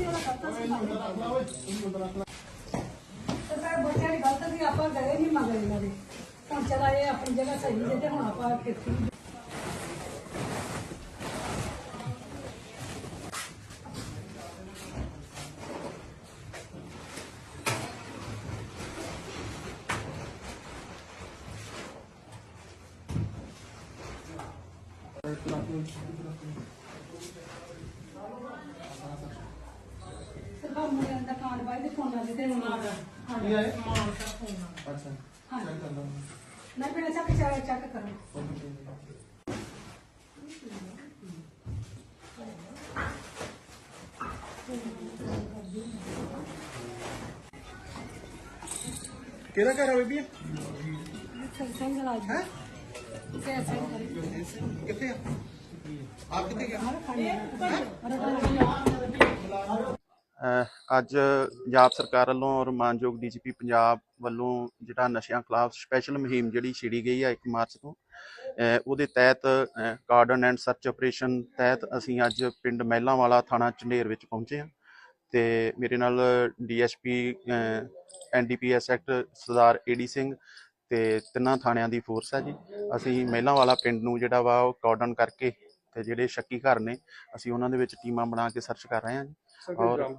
ਤੁਸੀਂ ਉਹਦਾ ਕਰਤਾ ਸੀ ਤੇ ਫਿਰ ਬੱਚਿਆਂ ਦੀ ਗਲਤ ਸੀ ਆਪਾਂ ਗਏ ਨਹੀਂ ਮਗਰ ਇਹਨਾਂ ਦੇ ਹੁਣ ਚਲਾ ਇਹ ਆਪਣੀ ਜਗ੍ਹਾ ਸਹੀ ਜੇ ਤੇ ਹੁਣ ਆਪਾਂ ਖੇਤੀ ਸਿਰਫ ਮੁੰਡਿਆਂ ਦਾ ਕਾਂਡ ਬਾਈ ਦੇ ਫੋਨਾਂ ਦੇ ਤੇ ਕੀ ਹੈ ਅੱਛਾ। ਮੈਂ ਪਹਿਲਾਂ ਚੱਕ ਚੈੱਕ ਚੈੱਕ ਕਰਾਂ। ਕਿਹੜਾ ਘਰ ਆ ਬੀਬੀ? ਲਾਜ ਹੈ? ਕਿੱਥੇ ਆ? ਆਪ ਕਿੱਥੇ ਗਿਆ? ਅੱਜ ਪੰਜਾਬ ਸਰਕਾਰ ਵੱਲੋਂ ਔਰ ਮਾਨਯੋਗ ਡੀਜੀਪੀ ਪੰਜਾਬ ਵੱਲੋਂ ਜਿਹੜਾ ਨਸ਼ਿਆਂ ਖਿਲਾਫ ਸਪੈਸ਼ਲ ਮੁਹਿੰਮ ਜਿਹੜੀ ਛਿੜੀ ਗਈ ਆ 1 ਮਾਰਚ ਤੋਂ ਉਹਦੇ ਤਹਿਤ ਕਾਰਡਨ ਐਂਡ ਸਰਚ ਆਪਰੇਸ਼ਨ ਤਹਿਤ ਅਸੀਂ ਅੱਜ ਪਿੰਡ ਮਹਿਲਾਂ ਵਾਲਾ ਥਾਣਾ ਝੰਡੇਰ ਵਿੱਚ ਪਹੁੰਚੇ ਹਾਂ ਤੇ ਮੇਰੇ ਨਾਲ ਡੀਐਸਪੀ ਐਨਡੀਪੀਐਸ ਐਕਟ ਸਰਦਾਰ ਏਡੀ ਸਿੰਘ ਤੇ ਤਿੰਨਾਂ ਥਾਣਿਆਂ ਦੀ ਫੋਰਸ ਹੈ ਜੀ। ਅਸੀਂ ਮਹਿਲਾਂ ਵਾਲਾ ਪਿੰਡ ਨੂੰ ਜਿਹੜਾ ਵਾ ਉਹ ਕਾਰਡਨ ਕਰਕੇ ਤੇ ਜਿਹੜੇ ਸ਼ੱਕੀ ਘਰ ਨੇ ਅਸੀਂ ਉਹਨਾਂ ਦੇ ਵਿੱਚ ਟੀਮਾਂ ਬਣਾ ਕੇ ਸਰਚ ਕਰ ਰਹੇ ਹਾਂ ਜੀ। ਔਰ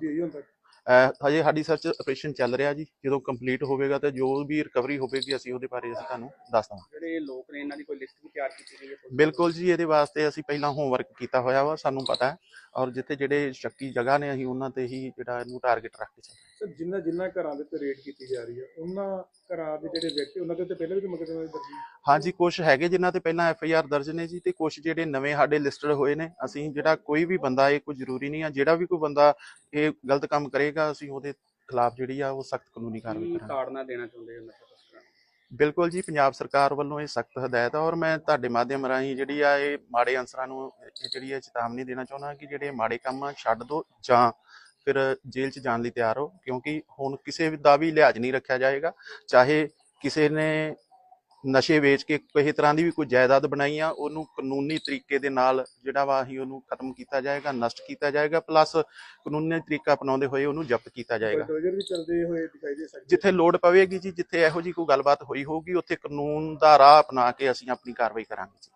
ਅਹ ਹਜੇ ਸਾਡੀ ਸਰਚ ਆਪਰੇਸ਼ਨ ਚੱਲ ਰਿਹਾ ਜੀ। ਜਦੋਂ ਕੰਪਲੀਟ ਹੋਵੇਗਾ ਤੇ ਜੋ ਵੀ ਰਿਕਵਰੀ ਹੋਵੇਗੀ ਅਸੀਂ ਉਹਦੇ ਬਾਰੇ ਅਸੀਂ ਤੁਹਾਨੂੰ ਦੱਸ ਦਵਾਂਗੇ। ਜਿਹੜੇ ਲੋਕ ਨੇ ਇਹਨਾਂ ਦੀ ਕੋਈ ਲਿਸਟ ਵੀ ਤਿਆਰ ਕੀਤੀ ਗਈ ਹੈ? ਬਿਲਕੁਲ ਜੀ ਇਹਦੇ ਵਾਸਤੇ ਅਸੀਂ ਪਹਿਲਾਂ ਹੋਮਵਰਕ ਕੀਤਾ ਹੋਇਆ ਵਾ ਸਾਨੂੰ ਪਤਾ ਹੈ। ਔਰ ਜਿੱਥੇ ਜਿਹੜੇ ਸ਼ੱਕੀ ਜਗ੍ਹਾ ਨੇ ਅਸੀਂ ਉਹਨਾਂ ਤੇ ਹੀ ਜਿਹੜਾ ਇਹਨੂੰ ਟਾਰਗੇਟ ਰੱਖ ਕੇ ਸਰ ਜਿੰਨਾ ਜਿੰਨਾ ਘਰਾਂ ਦੇ ਉੱਤੇ ਰੇਡ ਕੀਤੀ ਜਾ ਰਹੀ ਹੈ ਉਹਨਾਂ ਘਰਾਂ ਦੇ ਜਿਹੜੇ ਵਿਅਕਤੀ ਉਹਨਾਂ ਦੇ ਉੱਤੇ ਪਹਿਲਾਂ ਵੀ ਮੁਕੱਦਮਾ ਦਰਜ ਹੈ? ਹਾਂ। ਹਾਂਜੀ ਕੁਝ ਹੈਗੇ ਜਿਨ੍ਹਾਂ ਤੇ ਪਹਿਲਾਂ ਐਫ ਆਈ ਆਰ ਦਰਜ ਨੇ ਜੀ ਤੇ ਕੁਝ ਜਿਹੜੇ ਨਵੇਂ ਸਾਡੇ ਲਿਸਟਡ ਹੋਏ ਨੇ ਅਸੀਂ ਜਿਹੜਾ ਕੋਈ ਵੀ ਬੰਦਾ ਇਹ ਕੋਈ ਜ਼ਰੂਰੀ ਨਹੀਂ ਆ ਜਿਹੜਾ ਵੀ ਕੋਈ ਬੰਦਾ ਇਹ ਗਲਤ ਕੰਮ ਕਰੇਗਾ ਅਸੀਂ ਉਹਦੇ ਖਿਲਾਫ ਜਿਹੜੀ ਆ ਉਹ ਸਖਤ ਕਾਨੂੰਨੀ ਕਾਰਵਾਈ ਕਰਾਂਗੇ। ਤਾੜਨਾ ਦੇਣਾ ਚਾਹੁੰਦੇ ਹੋ ਨਸ਼ਾ ਤਸਕਰਾਂ ਨੂੰ? ਬਿਲਕੁਲ ਜੀ, ਪੰਜਾਬ ਸਰਕਾਰ ਵੱਲੋਂ ਇਹ ਸਖਤ ਹਦਾਇਤ ਹੈ ਔਰ ਮੈਂ ਤੁਹਾਡੇ ਮਾਧਿਅਮ ਰਾਹੀਂ ਜਿਹੜੀ ਆ ਇਹ ਮਾੜੇ ਅਨਸਰਾਂ ਨੂੰ ਇਹ ਜਿਹੜੀ ਹੈ ਚੇਤਾਵਨੀ ਦੇਣਾ ਚਾਹੁੰਦਾ ਕਿ ਜਿਹੜੇ ਮਾੜੇ ਕੰਮ ਆ ਛੱਡ ਦਿਓ ਜਾਂ ਫਿਰ ਜੇਲ੍ਹ 'ਚ ਜਾਣ ਲਈ ਤਿਆਰ ਹੋ ਕਿਉਂਕਿ ਹੁਣ ਕਿਸੇ ਦਾ ਵੀ ਲਿਹਾਜ਼ ਨਹੀਂ ਰੱਖਿਆ ਜਾਏਗਾ, ਚਾਹੇ ਕਿਸੇ ਨੇ ਨਸ਼ੇ ਵੇਚ ਕੇ ਕਿਸੇ ਤਰ੍ਹਾਂ ਦੀ ਵੀ ਕੋਈ ਜਾਇਦਾਦ ਬਣਾਈ ਆ ਉਹਨੂੰ ਕਾਨੂੰਨੀ ਤਰੀਕੇ ਦੇ ਨਾਲ ਜਿਹੜਾ ਵਾ ਅਸੀਂ ਉਹਨੂੰ ਖਤਮ ਕੀਤਾ ਜਾਏਗਾ ਨਸ਼ਟ ਕੀਤਾ ਜਾਏਗਾ ਪਲੱਸ ਕਾਨੂੰਨੀ ਤਰੀਕਾ ਅਪਣਾਉਂਦੇ ਹੋਏ ਉਹਨੂੰ ਜ਼ਬਤ ਕੀਤਾ ਜਾਏਗਾ। ਬਲਡੋਜ਼ਰ ਵੀ ਚੱਲਦੇ ਹੋਏ ਦਿਖਾਈ ਦੇ ਸਕਦੇ ਜਿੱਥੇ ਲੋੜ ਪਵੇਗੀ ਜੀ ਜਿੱਥੇ ਇਹੋ ਜੀ ਕੋਈ ਗੱਲਬਾਤ ਹੋਈ ਹੋਊਗੀ ਉੱਥੇ ਕਾਨੂੰਨ ਦਾ ਰਾਹ ਅਪਣਾ ਕੇ ਅਸੀਂ ਆਪਣੀ ਕਾਰਵਾਈ ਕਰਾਂਗੇ ਜੀ।